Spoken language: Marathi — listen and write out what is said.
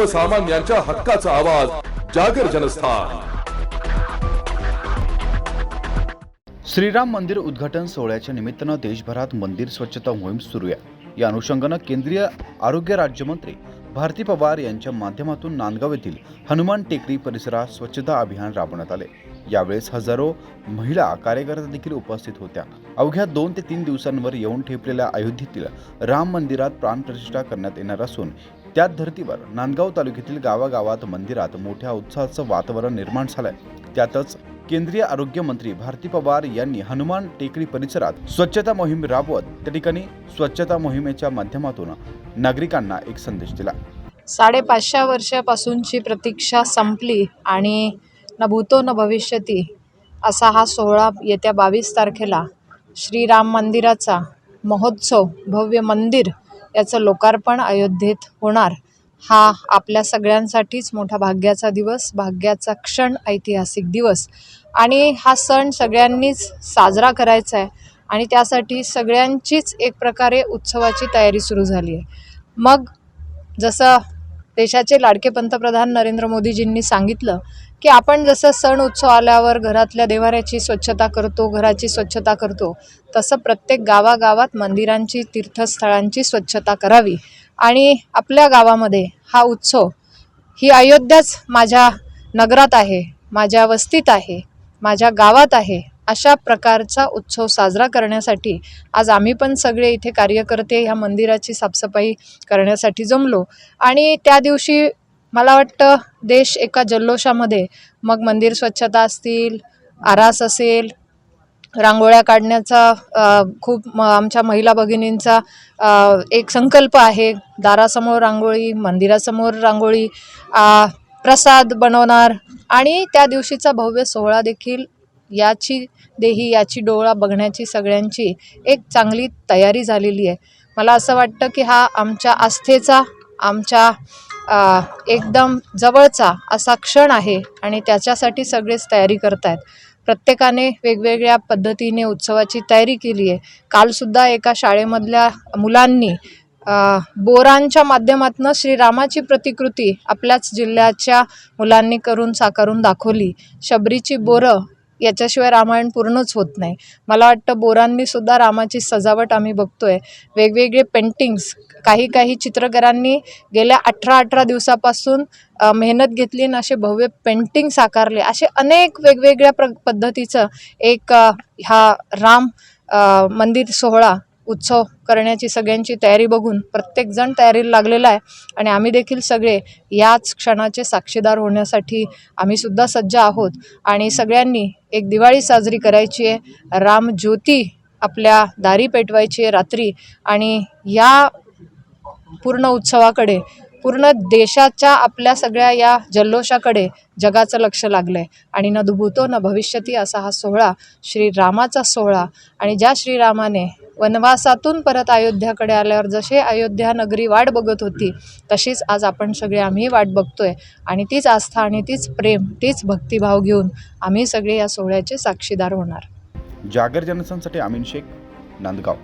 सर्वसामान्यांच्या हक्काचा आवाज जागर जनस्थान. श्रीराम मंदिर उद्घाटन सोहळ्याच्या निमित्तानं देशभरात मंदिर स्वच्छता मोहीम सुरू आहे. या अनुषंगानं केंद्रीय आरोग्य राज्यमंत्री भारती पवार यांच्या माध्यमातून नांदगाव येथील हनुमान टेकडी परिसरात स्वच्छता अभियान राबवण्यात आले. यावेळेस हजारो महिला कार्यकर्त्या देखील उपस्थित होत्या. अवघ्या दोन ते तीन दिवसांवर येऊन ठेपलेल्या अयोध्येतील राम मंदिरात प्राणप्रतिष्ठा करण्यात येणार असून त्याच धर्तीवर नांदगाव तालुक्यातील गावागावात मंदिरात मोठ्या उत्साहाचं वातावरण निर्माण झालंय. त्यातच केंद्रीय आरोग्य मंत्री भारती पवार यांनी हनुमान टेकडी परिसरात स्वच्छता मोहीम राबवत त्या ठिकाणी स्वच्छता मोहिमेच्या माध्यमातून नागरिकांना एक संदेश दिला. साडेपाचशे वर्षापासूनची प्रतीक्षा संपली आणि न भूतो न भविष्यती असा हा सोहळा येत्या बावीस तारखेला श्रीराम मंदिराचा महोत्सव भव्य मंदिर याचं लोकार्पण अयोध्येत होणार. हा आपल्या सगळ्यांसाठीच मोठा भाग्याचा दिवस भाग्याचा क्षण ऐतिहासिक दिवस. आणि हा सण सगळ्यांनीच साजरा करायचा आहे आणि त्यासाठी सगळ्यांचीच एक प्रकारे उत्सवाची तयारी सुरू झाली आहे मग जसं देशाचे लाडके पंतप्रधान नरेंद्र मोदीजींनी सांगितलं की आपण जसं सण उत्सव आल्यावर घरातल्या देवाऱ्याची स्वच्छता करतो घराची स्वच्छता करतो तसं प्रत्येक गावागावात मंदिरांची तीर्थस्थळांची स्वच्छता करावी. आणि आपल्या गावामध्ये हा उत्सव ही अयोध्याच माझ्या नगरात आहे माझ्या वस्तीत आहे माझ्या गावात आहे. अशा प्रकारचा उत्सव साजरा करण्यासाठी आज आम्ही पण सगळे इथे कार्यकर्ते ह्या मंदिराची साफसफाई करण्यासाठी जमलो. आणि त्या दिवशी मला वाटतं देश एका जल्लोषामध्ये मग मंदिर स्वच्छता असतील आरास असेल रांगोळ्या काढण्याचा खूप म आमच्या महिला भगिनींचा एक संकल्प आहे. दारासमोर रांगोळी मंदिरासमोर रांगोळी प्रसाद बनवणार आणि त्या दिवशीचा भव्य सोहळा देखील याची देही याची डोळा बघण्याची सगळ्यांची एक चांगली तयारी झालेली आहे. मला असं वाटतं की हा आमच्या आस्थेचा आमच्या एकदम जवळचा असा क्षण आहे आणि त्याच्यासाठी सगळेच तयारी करत आहेत प्रत्येकाने वेगवेगळ्या पद्धतीने उत्सवाची तयारी केली आहे. कालसुद्धा एका शाळेमधल्या मुलांनी बोरांच्या माध्यमातून श्रीरामाची प्रतिकृती आपल्याच जिल्ह्याच्या मुलांनी करून साकारून दाखवली. शबरीची बोरं याच्याशिवाय रामायण पूर्णच होत नाही. मला वाटतं बोरांनी सुद्धा रामाची सजावट आम्ही बघतोय. वेगवेगळे पेंटिंग्स काही काही चित्रकारांनी गेल्या अठरा अठरा दिवसापासून मेहनत घेतली आणि असे भव्य पेंटिंग साकारले असे अनेक वेगवेगळ्या प्र पद्धतीचं एक हा राम मंदिर सोहळा उत्सव करण्याची सगळ्यांची तयारी बघून प्रत्येकजण तयारीला लागलेला आहे. आणि आम्ही देखील सगळे याच क्षणाचे साक्षीदार होण्यासाठी आम्ही सुद्धा सज्ज आहोत. आणि सगळ्यांनी एक दिवाळी साजरी करायची आहे. राम ज्योती आपल्या दारी पेटवायची आहे रात्री. आणि या पूर्ण उत्सवाकडे पूर्ण देशाच्या आपल्या सगळ्या या जल्लोषाकडे जगाचं लक्ष लागलं आहे आणि न दुभूतो न भविष्यती असा हा सोहळा श्रीरामाचा सोहळा. आणि ज्या श्रीरामाने वनवासातून परत अयोध्याकडे आल्यावर जसे अयोध्या नगरी वाट बघत होती तशीच आज आपण सगळे आम्ही वाट बघतोय. आणि तीच आस्था आणि तीच प्रेम तीच भक्तिभाव घेऊन आम्ही सगळे या सोहळ्याचे साक्षीदार होणार. जागर जनसंसाठी अमीन शेख नांदगाव.